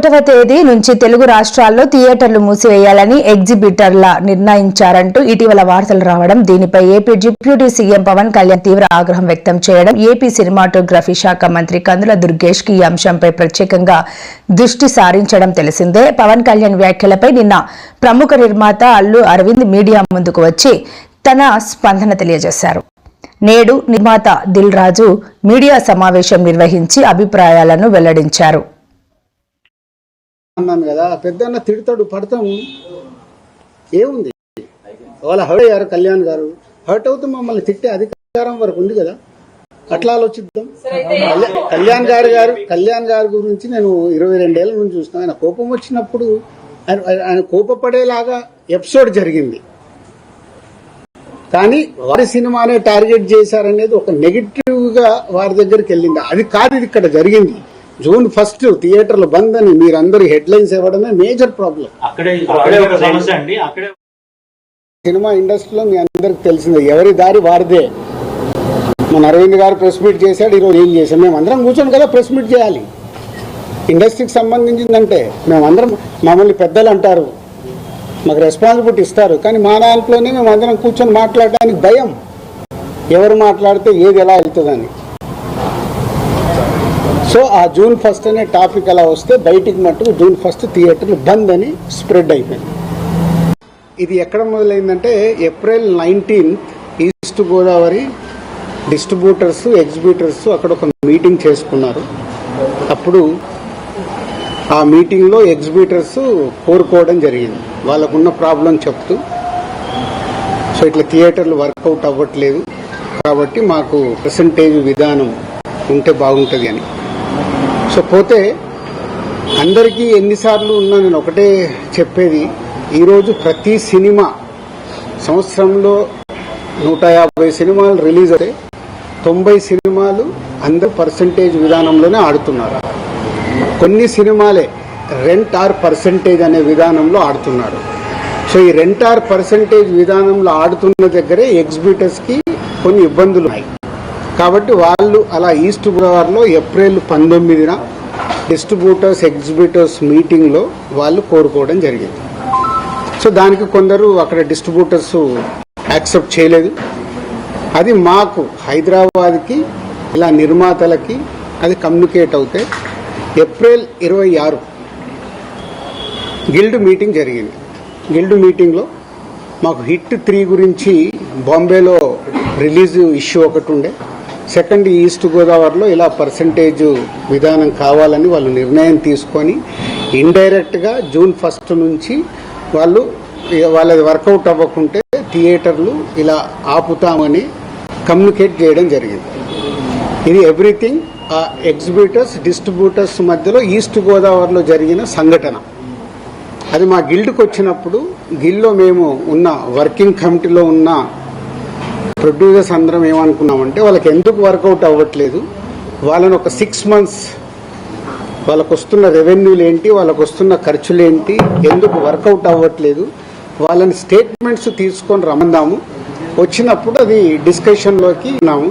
ఒకటవ తేదీ నుంచి తెలుగు రాష్ట్రాల్లో థియేటర్లు మూసివేయాలని ఎగ్జిబిటర్ల నిర్ణయించారంటూ ఇటీవల వార్తలు రావడం. దీనిపై AP deputy CM Pawan Kalyan తీవ్ర ఆగ్రహం వ్యక్తం చేయడం. ఏపీ సినిమాటోగ్రఫీ శాఖ మంత్రి కందుల దుర్గేష్కి ఈ అంశంపై ప్రత్యేకంగా దృష్టి సారించడం తెలిసిందే. పవన్ కళ్యాణ్ వ్యాఖ్యలపై నిన్న ప్రముఖ నిర్మాత అల్లు అరవింద్ మీడియా ముందుకు వచ్చి తన స్పందన తెలియజేశారు. నేడు నిర్మాత దిల్ రాజు మీడియా సమావేశం నిర్వహించి అభిప్రాయాలను వెల్లడించారు. అన్నాను కదా పెద్దన్న తిడతాడు పడతాం. ఏముంది? వాళ్ళ హర్ట్ అయ్యారు కళ్యాణ్ గారు హర్ట్ అవుతూ మమ్మల్ని తిట్టే అధికారం వరకు ఉంది కదా. అట్లా ఆలోచిద్దాం. కళ్యాణ్- గారు గారు కళ్యాణ్ గారి గురించి నేను ఇరవై రెండేళ్ళ నుంచి చూసిన ఆయన కోపం వచ్చినప్పుడు ఆయన ఆయన కోపపడేలాగా ఎపిసోడ్ జరిగింది. కానీ వారి సినిమానే టార్గెట్ చేశారనేది ఒక నెగిటివ్గా వారి దగ్గరికి వెళ్ళింది. అది కాదు ఇది ఇక్కడ జరిగింది. జూన్ ఫస్ట్ థియేటర్లు బంద్ అని మీరందరూ హెడ్లైన్స్ ఇవ్వడమే మేజర్ ప్రాబ్లం అక్కడే అక్కడే ఒక సమస్య అండి. అక్కడే సినిమా ఇండస్ట్రీలో మీ అందరికి తెలిసిందే ఎవరి దారి వారిదే. మన అరవింద్ గారు ప్రెస్ మీట్ చేశాడు ఈరోజు ఏం చేశాం మేము అందరం కూర్చొని కదా ప్రెస్ మీట్ చేయాలి. ఇండస్ట్రీకి సంబంధించిందంటే మేమందరం మమ్మల్ని పెద్దలు అంటారు. మాకు రెస్పాన్సిబిలిటీ ఇస్తారు. కానీ మా దాంట్లోనే మేము అందరం కూర్చొని మాట్లాడడానికి భయం. ఎవరు మాట్లాడితే ఏది ఎలా వెళ్తుందని సో ఆ జూన్ ఫస్ట్ అనే టాపిక్ అలా వస్తే బయటికి మట్టుకు జూన్ ఫస్ట్ థియేటర్లు బంద్ అని స్ప్రెడ్ అయిపోయింది. ఇది ఎక్కడ మొదలైందంటే April nineteenth east Godavari distributors exhibitors అక్కడ ఒక మీటింగ్ చేసుకున్నారు. అప్పుడు ఆ మీటింగ్లో ఎగ్జిబ్యూటర్స్ కోరుకోవడం జరిగింది. వాళ్ళకున్న ప్రాబ్లం చెప్తూ సో ఇట్లా థియేటర్లు వర్కౌట్ అవ్వట్లేదు. కాబట్టి మాకు పర్సంటేజ్ విధానం ఉంటే బాగుంటుంది అని. సో పోతే అందరికీ ఎన్నిసార్లు ఉన్నా నేను ఒకటే చెప్పేది ఈరోజు ప్రతి సినిమా సంవత్సరంలో నూట యాభై సినిమాలు రిలీజ్ అవుతాయి. తొంభై సినిమాలు అందరు పర్సంటేజ్ విధానంలోనే ఆడుతున్నారు. కొన్ని సినిమాలే రెంట్ ఆర్ పర్సంటేజ్ అనే విధానంలో ఆడుతున్నారు. సో ఈ రెంట్ ఆర్ పర్సంటేజ్ విధానంలో ఆడుతున్న దగ్గరే ఎగ్జిబిటర్స్కి కొన్ని ఇబ్బందులు ఉన్నాయి. కాబట్టి వాళ్ళు అలా ఈస్ట్ గోదావరిలో ఏప్రిల్ పంతొమ్మిదిన డిస్ట్రిబ్యూటర్స్ ఎగ్జిబిటర్స్ మీటింగ్లో వాళ్ళు కోరుకోవడం జరిగింది. సో దానికి కొందరు అక్కడ డిస్ట్రిబ్యూటర్స్ యాక్సెప్ట్ చేయలేదు. అది మాకు హైదరాబాద్కి ఇలా నిర్మాతలకి అది కమ్యూనికేట్ అవుతే ఏప్రిల్ ఇరవై ఆరు గిల్డ్ మీటింగ్ జరిగింది. గిల్డ్ మీటింగ్లో మాకు హిట్ త్రీ గురించి బాంబేలో రిలీజ్ ఇష్యూ ఒకటి ఉండే. సెకండ్ ఈస్ట్ గోదావరిలో ఇలా పర్సంటేజ్ విధానం కావాలని వాళ్ళు నిర్ణయం తీసుకొని ఇండైరెక్ట్గా జూన్ ఫస్ట్ నుంచి వాళ్ళు వాళ్ళది వర్కౌట్ అవ్వకుంటే థియేటర్లు ఇలా ఆపుతామని కమ్యూనికేట్ చేయడం జరిగింది. ఇది ఎవ్రీథింగ్ ఆ ఎగ్జిబిటర్స్ డిస్ట్రిబ్యూటర్స్ మధ్యలో ఈస్ట్ గోదావరిలో జరిగిన సంఘటన. అది మా గిల్డ్కి వచ్చినప్పుడు గిల్లో మేము ఉన్న వర్కింగ్ కమిటీలో ఉన్న ప్రొడ్యూసర్స్ అందరం ఏమనుకున్నామంటే వాళ్ళకి ఎందుకు వర్కౌట్ అవ్వట్లేదు? వాళ్ళని ఒక సిక్స్ మంత్స్ వాళ్ళకు వస్తున్న రెవెన్యూలు ఏంటి వాళ్ళకు వస్తున్న ఖర్చులు ఏంటి ఎందుకు వర్కౌట్ అవ్వట్లేదు? వాళ్ళని స్టేట్మెంట్స్ తీసుకొని రమ్మందాము. వచ్చినప్పుడు అది డిస్కషన్లోకి ఉన్నాము